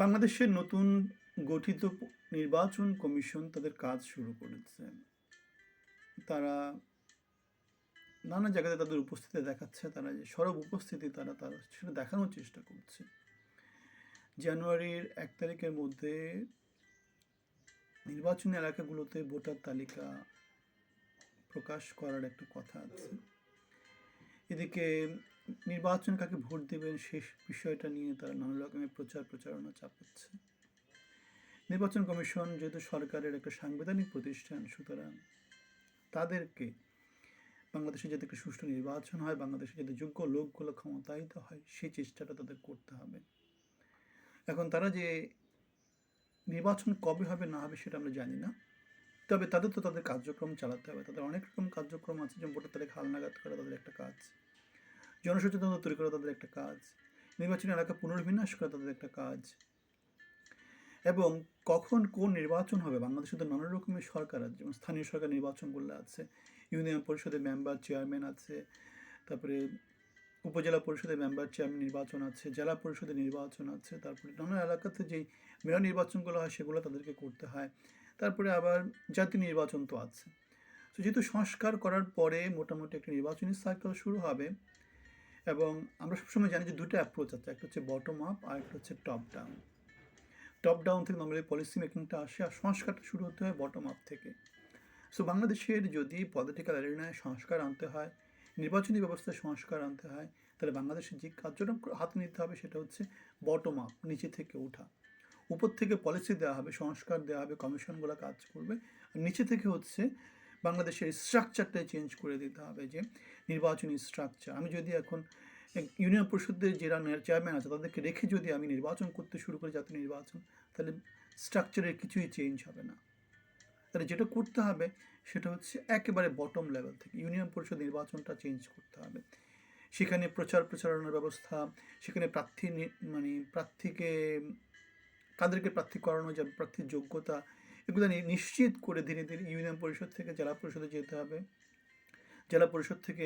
বাংলাদেশের নতুন গঠিত নির্বাচন কমিশন তাদের কাজ শুরু করেছে। তারা নানা জায়গাতে তাদের উপস্থিতি দেখাচ্ছে, তারা যে সরব উপস্থিতি তারা তারা সেটা দেখানোর চেষ্টা করছে। জানুয়ারির এক তারিখের মধ্যে নির্বাচনী এলাকাগুলোতে ভোটার তালিকা প্রকাশ করার একটা কথা আছে। এদিকে নির্বাচন কাকে ভোট দেবেন শেষ বিষয়টা নিয়ে তারা নানা রকমের প্রচার প্রচারণা চাপাচ্ছে। নির্বাচন কমিশন যেহেতু সরকারের একটা সাংবিধানিক প্রতিষ্ঠান, সুতরাং তাদেরকে বাংলাদেশে যাতে একটা সুষ্ঠু নির্বাচন হয়, বাংলাদেশে যাতে যোগ্য লোকগুলো ক্ষমতায়িত হয় সেই চেষ্টাটা তাদের করতে হবে। এখন তারা যে নির্বাচন কবে হবে না হবে সেটা আমরা জানি না। তবে তাদের তো তাদের কার্যক্রম চালাতে হবে। তাদের অনেক রকম কার্যক্রম আছে, যেমন ভোটার তালিকা হালনাগাদ করা তাদের একটা কাজ। জনসচেতনতা তৈরি করা তাদের একটা কাজ। নির্বাচনী এলাকা পুনর্বিন্যাস করা তাদের একটা কাজ। এবং কখন কোন নির্বাচন হবে বাংলাদেশে তো নানা রকমের সরকার আছে, যেমন স্থানীয় সরকার নির্বাচনগুলো আছে, ইউনিয়ন পরিষদের মেম্বার চেয়ারম্যান আছে, তারপরে উপজেলা পরিষদের মেম্বার চেয়ারম্যান নির্বাচন আছে, জেলা পরিষদের নির্বাচন আছে, তারপরে নানা এলাকাতে যেই মেয়র নির্বাচনগুলো হয়, সেগুলো তাদেরকে করতে হয়। তারপরে আবার জাতীয় নির্বাচন তো আছে। তো যেহেতু সংস্কার করার পরে মোটামুটি একটা নির্বাচনী সাইকেল শুরু হবে এবং আমরা সবসময় জানি যে দুটো অ্যাপ্রোচ আছে, একটা হচ্ছে বটম আপ আর একটা হচ্ছে টপ ডাউন টপ ডাউন থেকে নর্মালি পলিসি মেকিংটা আসে আর সংস্কারটা শুরু হতে হয় বটম আপ থেকে। সো বাংলাদেশের যদি পলিটিক্যাল অ্যারেনায় সংস্কার আনতে হয়, নির্বাচনী ব্যবস্থায় সংস্কার আনতে হয়, তাহলে বাংলাদেশের যে কার্যক্রম হাতে নিতে হবে সেটা হচ্ছে বটম আপ নিচে থেকে ওঠা। উপর থেকে পলিসি দেওয়া হবে, সংস্কার দেওয়া হবে কমিশনগুলো কাজ করবে। আর নিচে থেকে হচ্ছে বাংলাদেশের স্ট্রাকচারটাই চেঞ্জ করে দিতে হবে যে নির্বাচনী স্ট্রাকচার আমি যদি এখন ইউনিয়ন পরিষদের যারা চেয়ারম্যান আছে, তাদেরকে রেখে যদি আমি নির্বাচন করতে শুরু করি জাতীয় নির্বাচন, তাহলে স্ট্রাকচারের কিছুই চেঞ্জ হবে না। তাহলে যেটা করতে হবে, সেটা হচ্ছে একেবারে বটম লেভেল থেকে ইউনিয়ন পরিষদ নির্বাচনটা চেঞ্জ করতে হবে। সেখানে প্রচার প্রচারণার ব্যবস্থা, সেখানে প্রার্থী মানে প্রার্থীকে কাদেরকে প্রার্থী করানো যাবে প্রার্থীর যোগ্যতা এগুলো নিশ্চিত করে ধীরে ধীরে ইউনিয়ন পরিষদ থেকে জেলা পরিষদে যেতে হবে। জেলা পরিষদ থেকে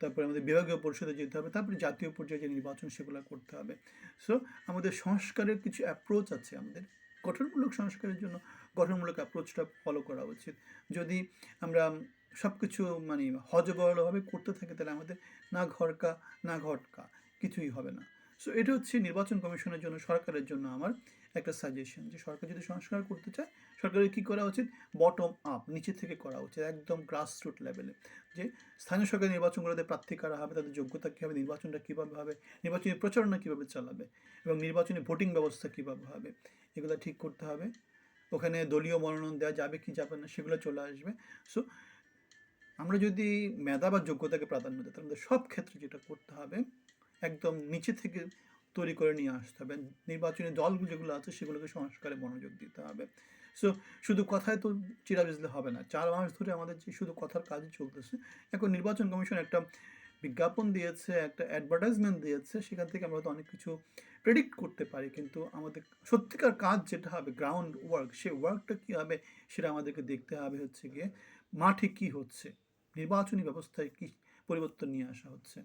তারপরে আমাদের বিভাগীয় পরিষদে যেতে হবে, তারপরে জাতীয় পর্যায়ে যে নির্বাচন সেগুলো করতে হবে। সো আমাদের সংস্কারের কিছু অ্যাপ্রোচ আছে আমাদের। গঠনমূলক সংস্কারের জন্য গঠনমূলক অ্যাপ্রোচটা ফলো করা উচিত। যদি আমরা সব কিছু মানে হজবরলভাবে করতে থাকি, তাহলে আমাদের না ঘরকা, না ঘটকা কিছুই হবে না। সো এটা হচ্ছে নির্বাচন কমিশনের জন্য, সরকারের জন্য আমার একটা সাজেশন যে সরকার যদি সংস্কার করতে চায়, সরকারের কী করা উচিত? বটম আপ নিচে থেকে করা উচিত, একদম গ্রাসরুট লেভেলে যে স্থানীয় সরকার নির্বাচনগুলোতে প্রার্থী করা হবে, তাদের যোগ্যতা কী হবে, নির্বাচনটা কীভাবে হবে, নির্বাচনী প্রচারণা কীভাবে চালাবে, এবং নির্বাচনী ভোটিং ব্যবস্থা কীভাবে হবে, এগুলো ঠিক করতে হবে। ওখানে দলীয় মনোনয়ন দেওয়া যাবে কি যাবে না, সেগুলো চলে আসবে। সো আমরা যদি মেধা বা যোগ্যতাকে প্রাধান্য দিই, তাহলে সব ক্ষেত্রে যেটা করতে হবে একদম নিচে থেকে তৈরি করে নিয়ে আসতে হবে। নির্বাচনী দলগুলো যেগুলো আছে সেগুলোকে সংস্কারে মনোযোগ দিতে হবে। সো শুধু কথায় তো চিরা ভিজলে হবে না। চার মাস ধরে আমাদের যে শুধু কথার কাজই চলতেছে, এখন নির্বাচন কমিশন একটা বিজ্ঞাপন দিয়েছে, একটা অ্যাডভার্টাইজমেন্ট দিয়েছে, সেখান থেকে আমরা হয়তো অনেক কিছু প্রেডিক্ট করতে পারি। কিন্তু আমাদের সত্যিকার কাজ যেটা হবে গ্রাউন্ড ওয়ার্ক সেই ওয়ার্কটা কী হবে সেটা আমাদেরকে দেখতে হবে হচ্ছে গিয়ে মাঠে কী হচ্ছে, নির্বাচনী ব্যবস্থায় কী পরিবর্তন নিয়ে আসা হচ্ছে।